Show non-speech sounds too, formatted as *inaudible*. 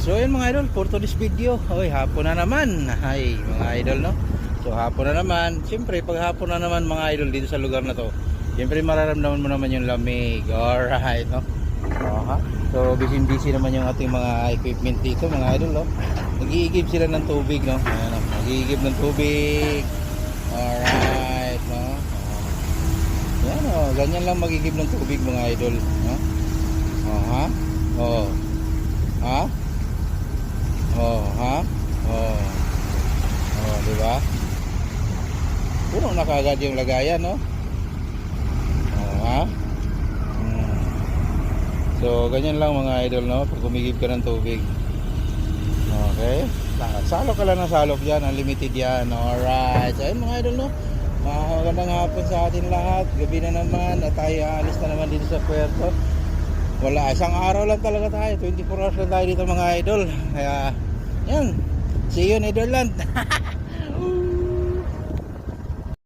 So yun mga idol, for today's video, oy hapon na naman. Ay, mga idol no. So hapon na naman. Siyempre pag hapon na naman mga idol dito sa lugar na to, siyempre mararamdaman mo naman yung lamig. Alright, no. Aha. So busy busy naman yung ating mga equipment dito mga idol no. Nag-iigib sila ng tubig no. Ayan, no? Ng tubig. Alright, no. Yan oh, ganyan lang magigib ng tubig mga idol, no? Oh, ba? Puro na kagad yung lagayan, no? Oh, ha? Hmm. So, ganyan lang mga idol, no? Pag kumigib ka ng tubig. Okay? Salok ka lang ng salok dyan. Unlimited yan. Alright. So, ayun mga idol, no? Magandang hapon sa atin lahat. Gabi na naman. At tayo aalis na naman dito sa puerto. Wala, isang araw lang talaga tayo. 24 hours lang tayo dito mga idol. Kaya, yan. See you in Netherlands. *laughs*